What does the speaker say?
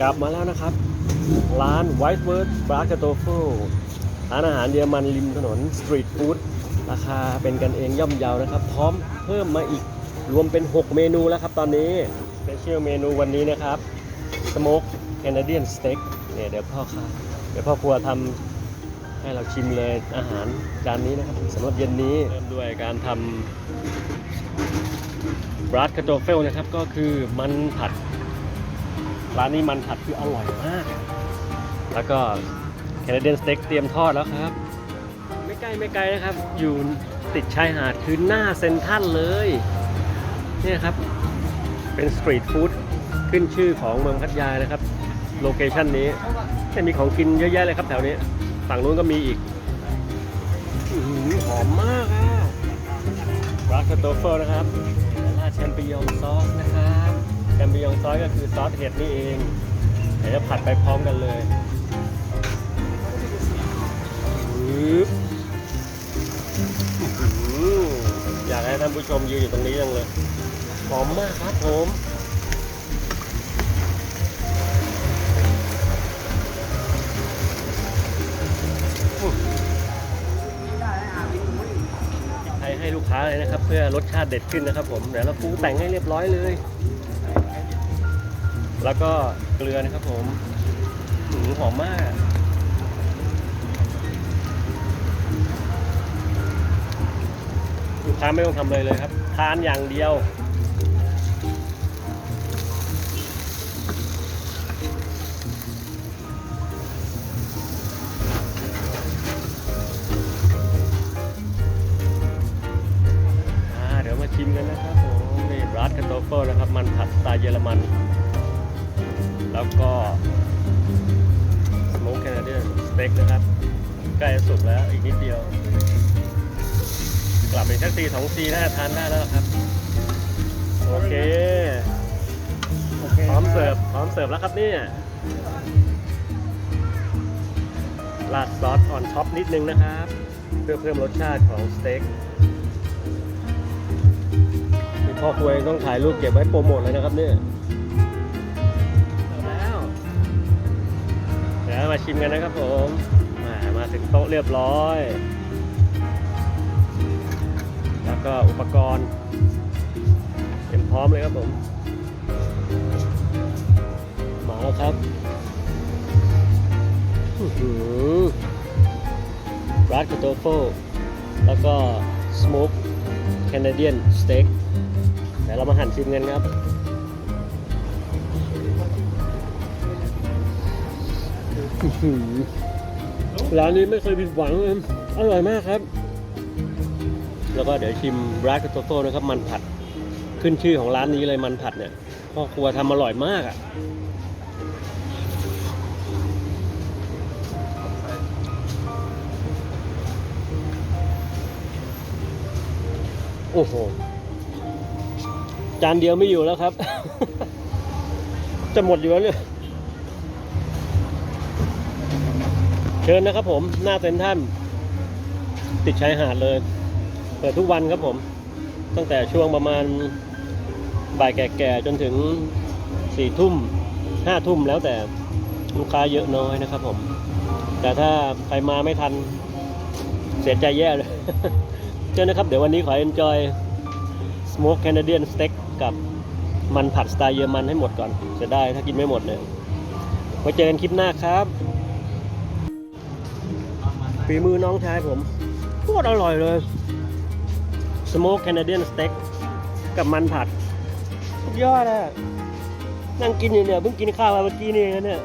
กลับมาแล้วนะครับ ร้าน White Word b r a k a t o f u ร้านอาหารเยอรมันริมถนนสตรีทฟู้ดราคาเป็นกันเองย่อมเยาวนะครับ พร้อมเพิ่มมาอีกรวมเป็น 6 เมนูแล้วครับตอนนี้สเปเชียลเมนูวันนี้นะครับ Smoke Canadian Steak เนี่ยเดี๋ยวพ่อค้าเดี๋ยวพ่อครัวทำให้เราชิมเลยอาหารจานนี้นะครับสำหรับเย็นนี้เริ่มด้วยการทำบรัดกระโจเฟลนะครับก็คือมันผัด ร้านนี้มันผัดคืออร่อยมาก แล้วก็แคนาเดียนสเต็กเตรียมทอดแล้วครับ ไม่ใกล้ไม่ไกลนะครับ อยู่ติดชายหาดคือหน้าเซนทรัลเลยเนี่ยครับ เป็นสตรีทฟู้ดขึ้นชื่อของเมืองพัทยานะครับ โลเคชั่นนี้จะมีของกินเยอะแยะเลยครับแถวนี้ ฝั่งนู้นก็มีอีกหอมมากอะรักสโตเฟอร์นะครับราดแชมปิญองซอส งซอสก็คือซอสเห็ดนี่เองเดี๋ยวจะผัดไปพร้อมกันเลยอยากให้ท่านผู้ชมยืนอยู่ตรงนี้ยังเลยหอมมากครับผมไทยให้ลูกค้าเลยนะครับ เพื่อรสชาติเด็ดขึ้นนะครับผมเดี๋ยวเราปรุงแต่งให้เรียบร้อยเลย แล้วก็เกลือนะครับผมหืมหอมมาก ลูกค้าไม่ต้องทำเลยเลยครับ ทานอย่างเดียวอ่าเดี๋ยวมาชิมกันนะครับผมนี่รัดกระโตเฟิลนะครับ มันผัดสไตล์เยอรมัน แล้วก็สโมกแคนาเดียนสเต็กนะครับ ใกล้จะสุกแล้วอีกนิดเดียว กลับไปสักทีสองทีน่าจะทานได้แล้วครับ โอเค พร้อมเสิร์ฟพร้อมเสิร์ฟแล้วครับเนี่ยราดซอสออนท็อปนิดนึงนะครับ เพื่อเพิ่มรสชาติของสเต็กนี่พ่อครัวยังต้องถ่ายรูปเก็บไว้โปรโมทเลยนะครับเนี่ย มาชิมกันนะครับผมมามาถึงโต๊ะเรียบร้อย แล้วก็อุปกรณ์เตรียมพร้อมเลยครับผม มาแล้วครับอื้หือรัดกระโตโฟแล้วก็สโมกแคนาเดียนสเต็กเดี๋ยวเรามาหั่นชิมกันครับ ร้านนี้ไม่เคยผิดหวังเลยอร่อยมากครับ แล้วก็เดี๋ยวชิมบราคโตโต้นะครับ มันผัดขึ้นชื่อของร้านนี้เลยมันผัดเนี่ยพ่อครัวทำอร่อยมากอะโอ้โห จานเดียวไม่อยู่แล้วครับ จะหมดอยู่แล้วเนี่ย ชิญนะครับผมหน้าเซ็นทรัลติดชายหาดเลย เปิดทุกวันครับผม ตั้งแต่ช่วงประมาณบ่ายแก่ๆจนถึงสี่ทุ่มห้าทุ่มแล้วแต่ลูกค้าเยอะน้อยนะครับผม แต่ถ้าใครมาไม่ทันเสียใจแย่เลยเชิญนะครับ เดี๋ยววันนี้ขอ enjoy smoke Canadian steak กับมันผัดสไตล์เยอรมันให้หมดก่อนจะได้ถ้ากินไม่หมดเนี่ยไว้เจอกันคลิปหน้าครับ ฝีมือน้องชายผมโคตรอร่อยเลยสโมกแคนาเดียนสเต็กกับมันผัดสุดยอดอะนั่งกินอยู่เนี่ยเพิ่งกินข้าวมาเมื่อกี้นี่เองเนี่ย